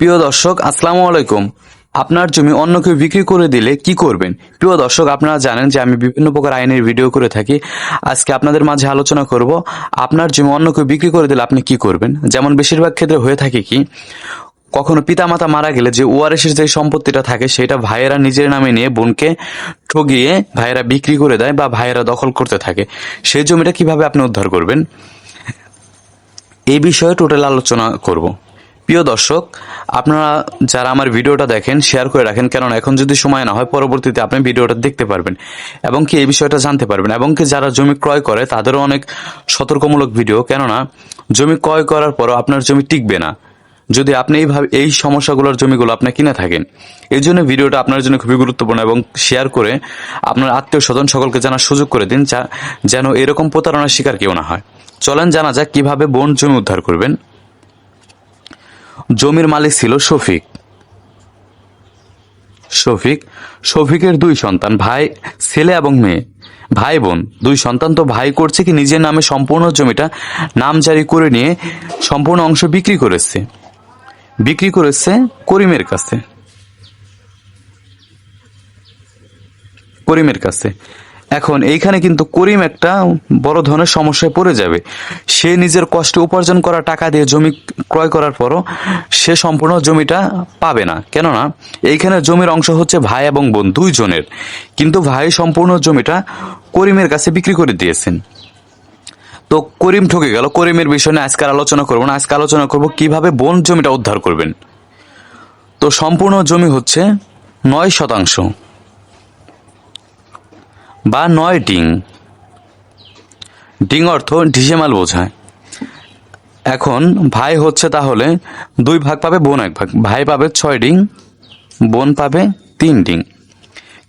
প্রিয় দর্শক, আসসালামু আলাইকুম। আপনার জমি অন্য কেউ বিক্রি করে দিলে কি করবেন? প্রিয় দর্শক, আপনারা জানেন যে আমি বিভিন্ন প্রকার আইনের ভিডিও করে থাকি। আজকে আপনাদের মাঝে আলোচনা করব, আপনার জমি অন্য কেউ বিক্রি করে দিলে আপনি কি করবেন? যেমন বেশিরভাগ ক্ষেত্রে হয়ে থাকে কি, কখনো পিতামাতা মারা গেলে যে ওয়ারেসের যে সম্পত্তিটা থাকে, সেটা ভাইয়েরা নিজের নামে নিয়ে বোনকে ঠগিয়ে ভাইয়েরা বিক্রি করে দেয় বা ভাইয়েরা দখল করতে থাকে। সেই জমিটা কীভাবে আপনি উদ্ধার করবেন? এই বিষয়ে টোটাল আলোচনা করব। প্রিয় দর্শক, আপনারা যারা আমার ভিডিওটা দেখেন শেয়ার করে রাখেন, কেননা এখন যদি সময় না হয়, পরবর্তীতে আপনি ভিডিওটা দেখতে পারবেন এবং কি এই বিষয়টা জানতে পারবেন। এবং কি যারা জমি ক্রয় করে, তাদেরও অনেক সতর্কমূলক ভিডিও, কেননা জমি ক্রয় করার পরও আপনার জমি টিকবে না। যদি আপনি এইভাবে, এই সমস্যাগুলোর জমিগুলো আপনি কিনে থাকেন, এই জন্য ভিডিওটা আপনার জন্য খুবই গুরুত্বপূর্ণ এবং শেয়ার করে আপনার আত্মীয় স্বজন সকলকে জানার সুযোগ করে দিন, যা, যেন এরকম প্রতারণার শিকার কেউ না হয়। চলেন জানা যাক কীভাবে বন জমি উদ্ধার করবেন। জমির মালিক ছিল শফিক। শফিক, শফিকের দুই সন্তান, ভাই, ছেলে এবং মেয়ে। ভাই বোন, দুই সন্তান তো ভাই করছে কি নিজের নামে সম্পূর্ণ জমিটা নাম জারি করে নিয়ে সম্পূর্ণ অংশ বিক্রি করেছে। বিক্রি করেছে করিমের কাছে। করিমের কাছে। এখন এইখানে কিন্তু করিম একটা বড় ধরনের সমস্যায় পড়ে যাবে। সে নিজের কষ্টে উপার্জন করা টাকা দিয়ে জমি ক্রয় করার পরও সে সম্পূর্ণ জমিটা পাবে না। কেননা, এইখানে জমির অংশ হচ্ছে ভাই এবং বোন, দুইজনের। কিন্তু ভাই সম্পূর্ণ জমিটা করিমের কাছে বিক্রি করে দিয়েছেন। তো করিম ঠকে গেল। করিমের বিষয় নিয়ে আজকে আলোচনা করব না। আজকে আলোচনা করব কীভাবে বোন জমিটা উদ্ধার করবেন। তো সম্পূর্ণ জমি হচ্ছে নয় শতাংশ। বা নয় ডিং। ডিং অর্থ ডিসেমাল বোঝায়। এখন ভাই হচ্ছে তাহলে দুই ভাগ পাবে, বোন এক ভাগ। ভাই পাবে ছয় ডিং, বোন পাবে তিন ডিং।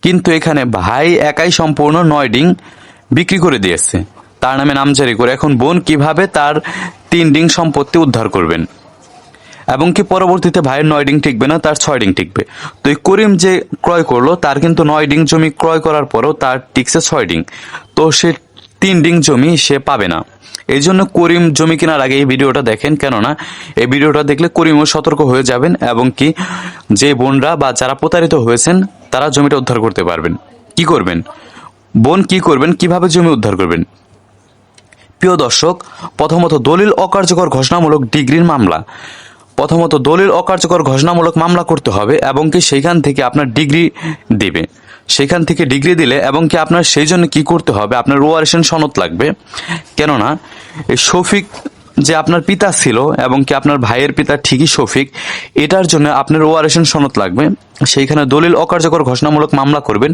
কিন্তু এখানে ভাই একাই সম্পূর্ণ নয় ডিং বিক্রি করে দিয়েছে। তার নামে নামজারি করে এখন বোন কীভাবে তার তিন ডিং সম্পত্তি উদ্ধার করবেন? এবং কি পরবর্তীতে ভাইয়ের নয় ডিং টিকবে না, তার ছয় ডিং টিকবে। তো এই করিম যে ক্রয় করল, তার কিন্তু নয় ডিং জমি ক্রয় করার পরও তার টিকছে ছয় ডিং। তো সে তিন ডিং জমি সে পাবে না। এই জন্য করিম জমি কেনার আগে এই ভিডিওটা দেখেন, কেননা এই ভিডিওটা দেখলে করিমও সতর্ক হয়ে যাবেন এবং কি যে বোনরা বা যারা প্রতারিত হয়েছেন, তারা জমিটা উদ্ধার করতে পারবেন। কি করবেন? বোন কি করবেন? কীভাবে জমি উদ্ধার করবেন? প্রিয় দর্শক, প্রথমত দলিল অকার্যকর ঘোষণামূলক ডিগ্রির মামলা। প্রথমত দলিল অকার্যকর ঘোষণামূলক মামলা করতে হবে এবং কি সেইখান থেকে আপনার ডিগ্রি দেবে। সেখান থেকে ডিগ্রি দিলে এবং কি আপনার সেই জন্য কি করতে হবে? আপনার ওয়ারেশন সনদ লাগবে। কেননা, এই শফিক যে আপনার পিতা ছিল এবং কি আপনার ভাইয়ের পিতা ঠিকই শফিক, এটার জন্য আপনার ওয়ারেশন সনদ লাগবে। সেইখানে দলিল অকার্যকর ঘোষণামূলক মামলা করবেন।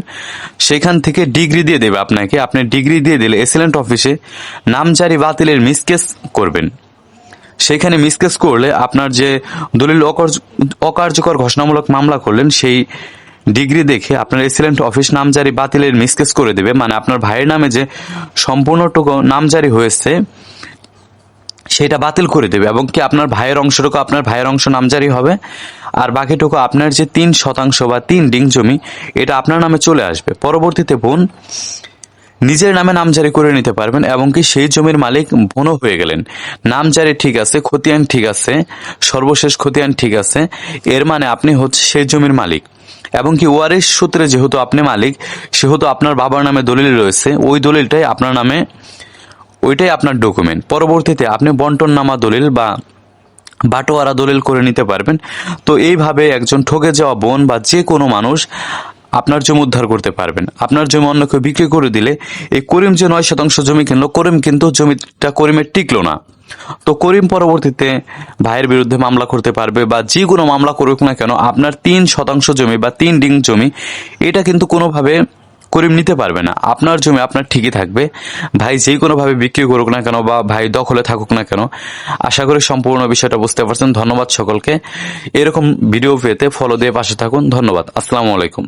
সেখান থেকে ডিগ্রি দিয়ে দেবে আপনাকে। আপনি ডিগ্রি দিয়ে দিলে এসিলেন্ট অফিসে নামজারি বাতিলের মিসকেস করবেন। সেখানে মিসকেস করলে আপনার যে দলিল অকার্য- অকার্যকর ঘোষণামূলক মামলা করলেন, সেই ডিগ্রি দেখে আপনার এসিলেন্ট অফিস নামজারি বাতিলের মিসকেস করে দেবে। মানে আপনার ভাইয়ের নামে যে সম্পূর্ণটুকু নামজারি হয়েছে, সেটা বাতিল করে দেবে এবং কি আপনার ভাইয়ের অংশটুকু আপনার ভাইয়ের অংশ নামজারি হবে, আর বাকিটুকু আপনার যে তিন শতাংশ বা তিন ডিং জমি, এটা আপনার নামে চলে আসবে। পরবর্তীতে বোন নিজের নামে নামজারি করে নিতে পারবেন, এবং কি সেই জমির মালিক বোনও হয়ে গেলেন। নামজারি ঠিক আছে, খতিয়ান ঠিক আছে, সর্বশেষ খতিয়ান ঠিক আছে, এর মানে আপনি হচ্ছে সেই জমির মালিক। এবং কি ওয়ারিশ সূত্রে যেহেতু আপনি মালিক, সেহেতু আপনার বাবার নামে দলিল রয়েছে, ওই দলিলটাই আপনার নামে, ওইটাই আপনার ডকুমেন্ট পরবর্তীতে আপনি বন্টন নামা দলিল বা বাটোয়ারা দলিল করে নিতে পারবেন। তো এইভাবে একজন ঠকে যাওয়া বোন বা যে কোনো মানুষ আপনার জমি উদ্ধার করতে পারবেন। আপনার জমি অন্য কেউ বিক্রি করে দিলে এই করিম যে নয় শতাংশ জমি কিনলো, করিম কিন্তু জমিটা করিমের টিকলো না। তো করিম পরবর্তীতে ভাইয়ের বিরুদ্ধে মামলা করতে পারবে বা যে কোনো মামলা করুক না কেন, আপনার তিন শতাংশ জমি বা তিন ডিং জমি, এটা কিন্তু কোনোভাবে করিম নিতে পারবে না। আপনার জমি আপনার ঠিকই থাকবে। ভাই যে কোনোভাবে বিক্রি করুক না কেন বা ভাই দখলে থাকুক না কেন, আশা করি সম্পূর্ণ বিষয়টা বুঝতে পারছেন। ধন্যবাদ সকলকে। এরকম ভিডিও পেতে ফলো দিয়ে পাশে থাকুন। ধন্যবাদ। আসসালামু আলাইকুম।